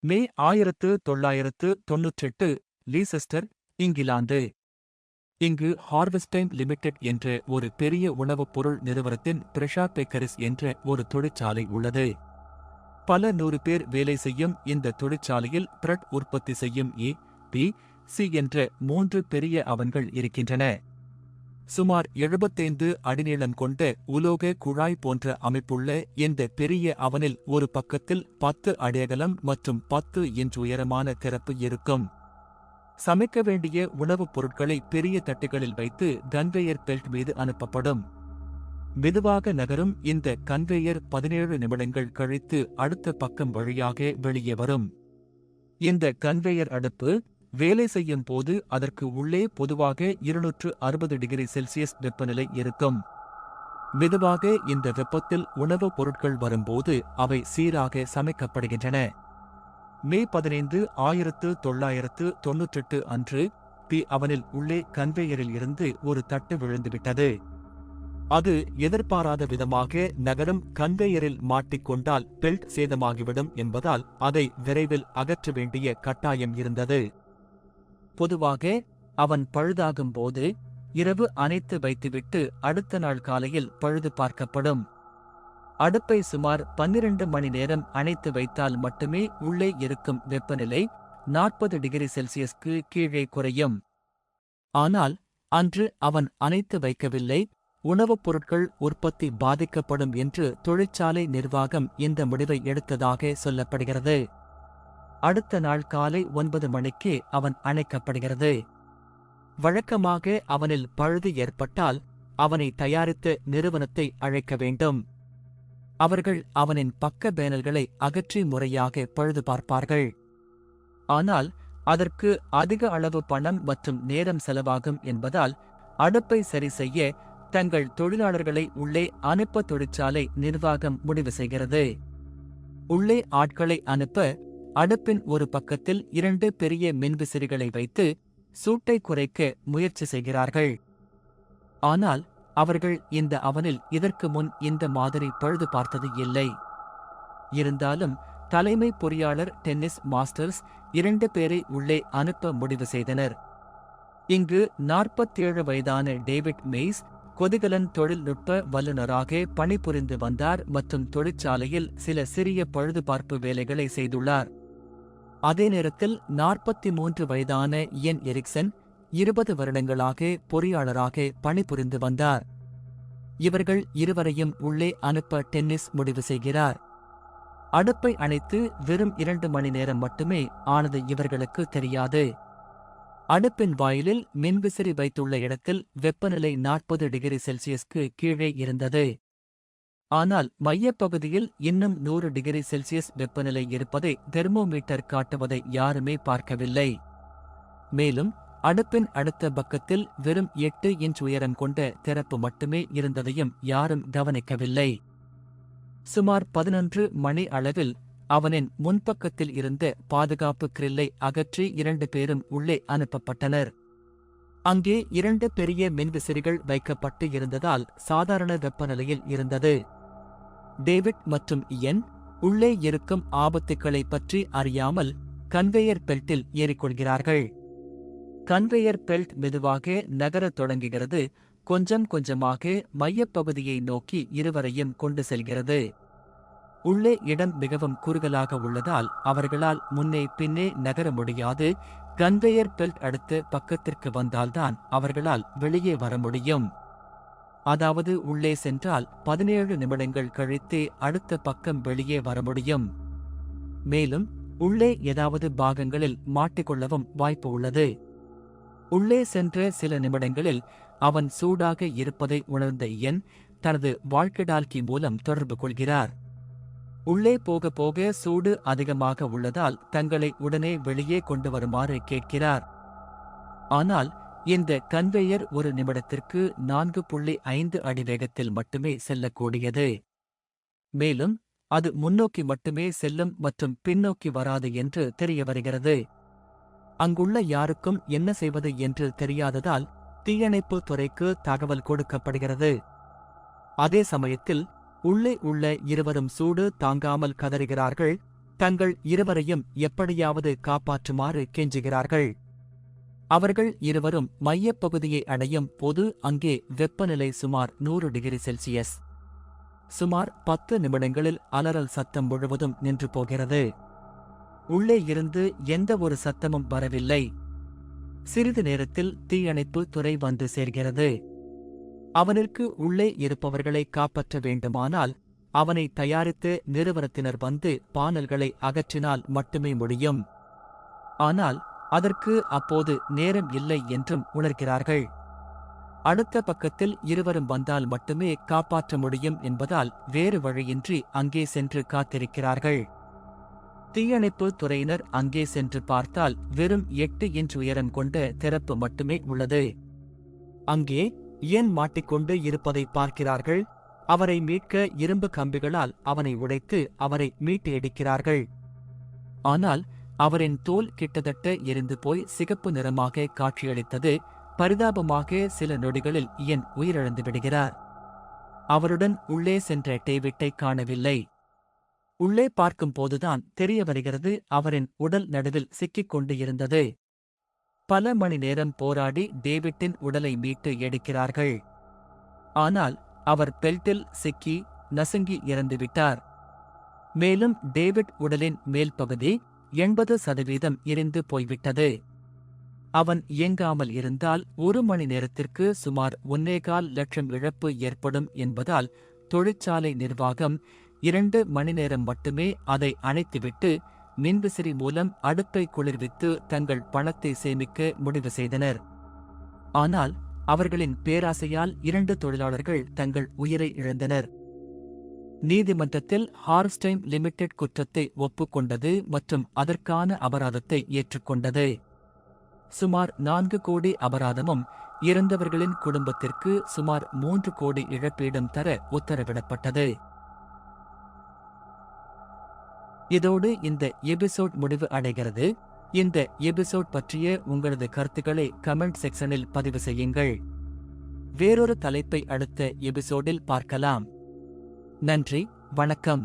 மே ஆயிரத்து தொள்ளாயிரத்து தொன்னூற்றெட்டு லீசெஸ்டர் இங்கிலாந்து. இங்கு ஹார்வெஸ்டைன் லிமிடெட் என்ற ஒரு பெரிய உணவுப் பொருள் நிறுவனத்தின் பிரஷா பேக்கரிஸ் என்ற ஒரு தொழிற்சாலை உள்ளது. பல நூறு பேர் வேலை செய்யும் இந்த தொழிற்சாலையில் பிரெட் உற்பத்தி செய்யும் ஏ பி சி என்ற மூன்று பெரிய அவன்கள் இருக்கின்றன. சுமார் எழுபத்தைந்து அடிநீளம் கொண்ட உலோக குழாய் போன்ற அமைப்புள்ள இந்த பெரிய அவனில் ஒரு பக்கத்தில் பத்து அடியகலம் மற்றும் பத்து இன்ச் உயரமான திறப்பு இருக்கும். சமைக்க வேண்டிய உணவுப் பொருட்களை பெரிய தட்டுகளில் வைத்து கன்வேயர் பெல்ட் மீது அனுப்பப்படும். மெதுவாக நகரும் இந்த கன்வேயர் பதினேழு நிமிடங்கள் கழித்து அடுத்த பக்கம் வழியாக வெளியே வரும். இந்த கன்வேயர் அடுப்பு வேலை செய்யும் போது அதற்கு உள்ளே பொதுவாக இருநூற்று அறுபது டிகிரி செல்சியஸ் வெப்பநிலை இருக்கும். மெதுவாக இந்த வெப்பத்தில் உணவுப் பொருட்கள் வரும்போது அவை சீராக சமைக்கப்படுகின்றன. மே பதினைந்து ஆயிரத்து தொள்ளாயிரத்து தொன்னூற்றெட்டு அன்று பி அவனில் உள்ளே கன்வேயரில் இருந்து ஒரு தட்டு விழுந்துவிட்டது. அது எதிர்பாராத விதமாக நகரும் கன்வேயரில் மாட்டிக்கொண்டால் பெல்ட் சேதமாகிவிடும் என்பதால் அதை விரைவில் அகற்ற வேண்டிய கட்டாயம் இருந்தது. பொதுவாக அவன் பழுதாகும் போது இரவு அணைத்து வைத்துவிட்டு அடுத்த நாள் காலையில் பழுது பார்க்கப்படும். அடுப்பை சுமார் பன்னிரண்டு மணி நேரம் அணைத்து வைத்தால் மட்டுமே உள்ளே இருக்கும் வெப்பநிலை நாற்பது டிகிரி செல்சியஸ்க்கு கீழே குறையும். ஆனால் அன்று அவன் அணைத்து வைக்கவில்லை உணவுப் பொருட்கள் உற்பத்தி பாதிக்கப்படும் என்று தொழிற்சாலை நிர்வாகம் இந்த முடிவை எடுத்ததாக சொல்லப்படுகிறது. அடுத்த நாள் காலை ஒன்பது மணிக்கு அவன் அணைக்கப்படுகிறது. வழக்கமாக அவனில் பழுது ஏற்பட்டால் அவனை தயாரித்த நிறுவனத்தை அழைக்க வேண்டும். அவர்கள் அவனின் பக்க பேனல்களை அகற்றி முறையாக பழுது பார்ப்பார்கள். ஆனால் அதற்கு அதிக அளவு பணம் மற்றும் நேரம் செலவாகும் என்பதால் அடுப்பை சரி செய்ய தங்கள் தொழிலாளர்களை உள்ளே அனுப்ப தொழிற்சாலை நிர்வாகம் முடிவு செய்கிறது. உள்ளே ஆட்களை அனுப்ப அடுப்பின் ஒரு பக்கத்தில் இரண்டு பெரிய மின்விசிறிகளை வைத்து சூட்டை குறைக்க முயற்சி செய்கிறார்கள். ஆனால் அவர்கள் இந்த அவனில் இதற்கு முன் இந்த மாதிரி பழுது பார்த்தது இல்லை. இருந்தாலும் தலைமை பொறியாளர் டென்னிஸ் மாஸ்டர்ஸ் இரண்டு பேரை உள்ளே அனுப்ப முடிவு செய்தனர். இங்கு நாற்பத்தேழு வயதான டேவிட் மெய்ஸ் கொதிகலன் தொழில்நுட்ப வல்லுநராக பணிபுரிந்து வந்தார் மற்றும் தொழிற்சாலையில் சில சிறிய பழுதுபார்ப்பு வேலைகளை செய்துள்ளார். அதே நேரத்தில் நாற்பத்தி மூன்று வயதான இயன் எரிக்சன் இருபது வருடங்களாக பொறியாளராக பணிபுரிந்து வந்தார். இவர்கள் இருவரையும் உள்ளே அனுப்ப டென்னிஸ் முடிவு செய்கிறார். அடுப்பை அணைத்து வெறும் இரண்டு மணி நேரம் மட்டுமே ஆனது இவர்களுக்கு தெரியாது. அடுப்பின் வாயிலில் மின்விசிறி வைத்துள்ள இடத்தில் வெப்பநிலை நாற்பது டிகிரி செல்சியஸ்க்கு கீழே இருந்தது. ஆனால் மையப்பகுதியில் இன்னும் நூறு டிகிரி செல்சியஸ் வெப்பநிலை இருப்பதை தெர்மோமீட்டர் காட்டுவதை யாருமே பார்க்கவில்லை. மேலும் அடுப்பின் அடுத்த பக்கத்தில் வெறும் எட்டு இன்ச் உயரம் கொண்ட திறப்பு மட்டுமே இருந்ததையும் யாரும் கவனிக்கவில்லை. சுமார் பதினொன்று மணி அளவில் அவனின் முன்பக்கத்தில் இருந்த பாதுகாப்பு கிரில்லை அகற்றி இரண்டு பேரும் உள்ளே அனுப்பப்பட்டனர். அங்கே இரண்டு பெரிய மின்விசிறிகள் வைக்கப்பட்டு இருந்ததால் சாதாரண வெப்பநிலையில் இருந்தது. டேவிட் மற்றும் இயன் உள்ளே இருக்கும் ஆபத்துக்களை பற்றி அறியாமல் கன்வேயர் பெல்ட்டில் ஏறிக்கொள்கிறார்கள். கன்வேயர் பெல்ட் மெதுவாக நகரத் தொடங்குகிறது. கொஞ்சம் கொஞ்சமாக மையப்பகுதியை நோக்கி இருவரையும் கொண்டு செல்கிறது. உள்ளே இடம் மிகவும் குறுகலாக உள்ளதால் அவர்களால் முன்னே பின்னே நகர முடியாது. கன்வேயர் பெல்ட் அடுத்து பக்கத்திற்கு வந்தால்தான் அவர்களால் வெளியே வர முடியும். அதாவது உள்ளே சென்றால் பதினேழு நிமிடங்கள் கழித்தே அடுத்த பக்கம் வெளியே வர முடியும். மேலும் உள்ளே ஏதாவது பாகங்களில் மாட்டிக்கொள்ளவும் வாய்ப்பு உள்ளது. உள்ளே சென்ற சில நிமிடங்களில் அவன் சூடாக இருப்பதை உணர்ந்த என் தனது வாழ்க்கைடால்கி மூலம் தொடர்பு கொள்கிறார். உள்ளே போக போக சூடு அதிகமாக உள்ளதால் தங்களை உடனே வெளியே கொண்டு வருமாறு கேட்கிறார். ஆனால் இந்த கன்வேயர் ஒரு நிமிடத்திற்கு நான்கு புள்ளி ஐந்து அடி வேகத்தில் மட்டுமே செல்லக்கூடியது. மேலும் அது முன்னோக்கி மட்டுமே செல்லும் மற்றும் பின்னோக்கி வராது என்று தெரிய வருகிறது. அங்குள்ள யாருக்கும் என்ன செய்வது என்று தெரியாததால் தீயணைப்பு துறைக்கு தகவல் கொடுக்கப்படுகிறது. அதே சமயத்தில் உள்ளே உள்ள இருவரும் சூடு தாங்காமல் கதறுகிறார்கள். தங்கள் இருவரையும் எப்படியாவது காப்பாற்றுமாறு கெஞ்சுகிறார்கள். அவர்கள் இருவரும் மையப்பகுதியை அடையும் போது அங்கே வெப்பநிலை சுமார் நூறு டிகிரி செல்சியஸ். சுமார் பத்து நிமிடங்களில் அலறல் சத்தம் முழுவதும் நின்று போகிறது. உள்ளே இருந்து எந்த ஒரு சத்தமும் வரவில்லை. சிறிது நேரத்தில் தீயணைப்பு துறை வந்து சேர்கிறது. அவனிற்கு உள்ளே இருப்பவர்களை காப்பாற்ற வேண்டுமானால் அவனை தயாரித்து நிறுவனத்தினர் வந்து பானல்களை அகற்றினால் மட்டுமே முடியும். ஆனால் அதற்கு அப்போது நேரம் இல்லை என்றும் உணர்கிறார்கள். அடுத்த பக்கத்தில் இருவரும் வந்தால் மட்டுமே காப்பாற்ற முடியும் என்பதால் வேறு வழியின்றி அங்கே சென்று காத்திருக்கிறார்கள். தீயணைப்பு துறையினர் அங்கே சென்று பார்த்தால் வெறும் எட்டு இன்ச் உயரம் கொண்ட திறப்பு மட்டுமே உள்ளது. அங்கே ஏன் மாட்டிக்கொண்டு இருப்பதை பார்க்கிறார்கள்? அவரை மீட்க இரும்பு கம்பிகளால் அவனை உடைத்து அவரை மீட்டு எடுக்கிறார்கள் ஆனால் அவரின் தோல் கிட்டத்தட்ட எரிந்து போய் சிகப்பு நிறமாக காட்சியளித்தது. பரிதாபமாக சில நொடிகளில் இயன் உயிரிழந்து விடுகிறார். அவருடன் உள்ளே சென்ற டேவிட்டை காணவில்லை. உள்ளே பார்க்கும் போதுதான் தெரிய வருகிறது அவரின் உடல் நடுவில் சிக்கிக் கொண்டு இருந்தது. பல மணி நேரம் போராடி டேவிட்டின் உடலை மீட்டு எடுக்கிறார்கள். ஆனால் அவர் பெல்ட்டில் சிக்கி நசுங்கி இறந்துவிட்டார். மேலும் டேவிட் உடலின் மேல் பகுதி எண்பது சதவீதம் எரிந்து போய்விட்டது. அவன் இயங்காமல் இருந்தால் ஒரு மணி நேரத்திற்கு சுமார் ஒன்னேகால் லட்சம் இழப்பு ஏற்படும் என்பதால் தொழிற்சாலை நிர்வாகம் இரண்டு மணி நேரம் மட்டுமே அதை அணைத்துவிட்டு மின்விசிறி மூலம் அடுப்பை குளிர்வித்து தங்கள் பணத்தை சேமிக்க முடிவு செய்தனர். ஆனால் அவர்களின் பேராசையால் இரண்டு தொழிலாளர்கள் தங்கள் உயிரை இழந்தனர். நீதிமன்றத்தில் ஹார்ஸ்டைம் லிமிடெட் குற்றத்தை ஒப்புக்கொண்டது மற்றும் அதற்கான அபராதத்தை ஏற்றுக்கொண்டது. சுமார் நான்கு கோடி அபராதமும் இறந்தவர்களின் குடும்பத்திற்கு சுமார் மூன்று கோடி இழப்பீடும் தர உத்தரவிடப்பட்டது. இதோடு இந்த எபிசோட் முடிவு அடைகிறது. இந்த எபிசோட் பற்றிய உங்களது கருத்துக்களை கமெண்ட் செக்ஷனில் பதிவு செய்யுங்கள். வேறொரு தலைப்பை அடுத்த எபிசோடில் பார்க்கலாம். நன்றி வணக்கம்.